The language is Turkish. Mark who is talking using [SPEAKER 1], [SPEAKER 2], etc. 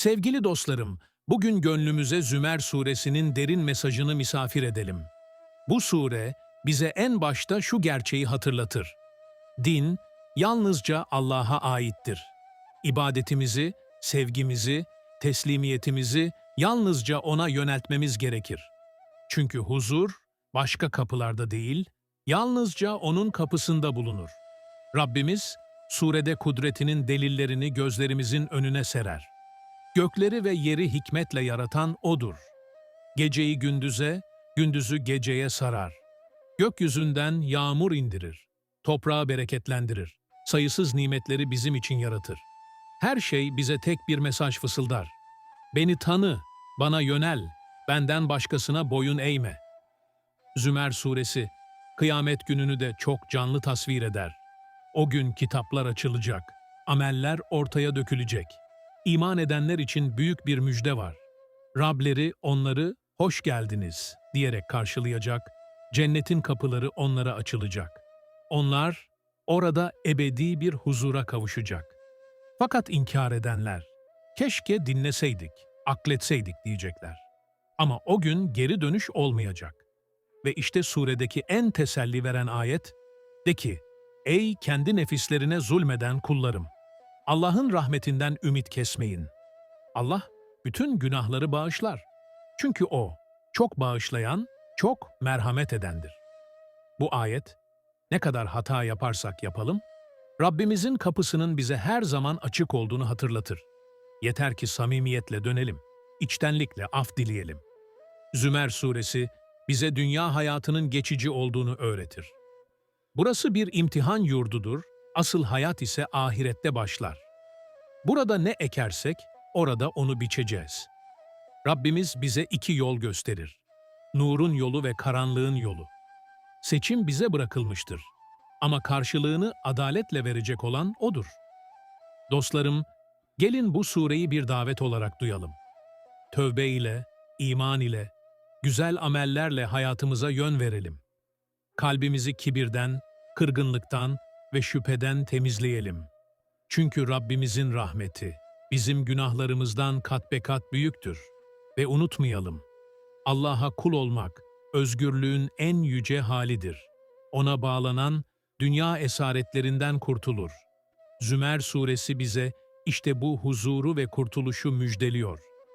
[SPEAKER 1] Sevgili dostlarım, bugün gönlümüze Zümer suresinin derin mesajını misafir edelim. Bu sure bize en başta şu gerçeği hatırlatır. Din yalnızca Allah'a aittir. İbadetimizi, sevgimizi, teslimiyetimizi yalnızca O'na yöneltmemiz gerekir. Çünkü huzur başka kapılarda değil, yalnızca O'nun kapısında bulunur. Rabbimiz, surede kudretinin delillerini gözlerimizin önüne serer. Gökleri ve yeri hikmetle yaratan O'dur. Geceyi gündüze, gündüzü geceye sarar. Gökyüzünden yağmur indirir. Toprağı bereketlendirir. Sayısız nimetleri bizim için yaratır. Her şey bize tek bir mesaj fısıldar. Beni tanı, bana yönel, benden başkasına boyun eğme. Zümer suresi, kıyamet gününü de çok canlı tasvir eder. O gün kitaplar açılacak, ameller ortaya dökülecek. İman edenler için büyük bir müjde var. Rableri onları hoş geldiniz diyerek karşılayacak, cennetin kapıları onlara açılacak. Onlar orada ebedi bir huzura kavuşacak. Fakat inkar edenler, keşke dinleseydik, akletseydik diyecekler. Ama o gün geri dönüş olmayacak. Ve işte suredeki en teselli veren ayet, de ki, Ey kendi nefislerine zulmeden kullarım! Allah'ın rahmetinden ümit kesmeyin. Allah bütün günahları bağışlar. Çünkü O çok bağışlayan, çok merhamet edendir. Bu ayet, ne kadar hata yaparsak yapalım, Rabbimizin kapısının bize her zaman açık olduğunu hatırlatır. Yeter ki samimiyetle dönelim, içtenlikle af dileyelim. Zümer suresi bize dünya hayatının geçici olduğunu öğretir. Burası bir imtihan yurdudur, asıl hayat ise ahirette başlar. Burada ne ekersek orada onu biçeceğiz. Rabbimiz bize iki yol gösterir. Nurun yolu ve karanlığın yolu. Seçim bize bırakılmıştır. Ama karşılığını adaletle verecek olan O'dur. Dostlarım, gelin bu sureyi bir davet olarak duyalım. Tövbe ile, iman ile, güzel amellerle hayatımıza yön verelim. Kalbimizi kibirden, kırgınlıktan ve şüpheden temizleyelim. Çünkü Rabbimizin rahmeti bizim günahlarımızdan kat be kat büyüktür. Ve unutmayalım, Allah'a kul olmak özgürlüğün en yüce halidir. Ona bağlanan dünya esaretlerinden kurtulur. Zümer suresi bize işte bu huzuru ve kurtuluşu müjdeliyor.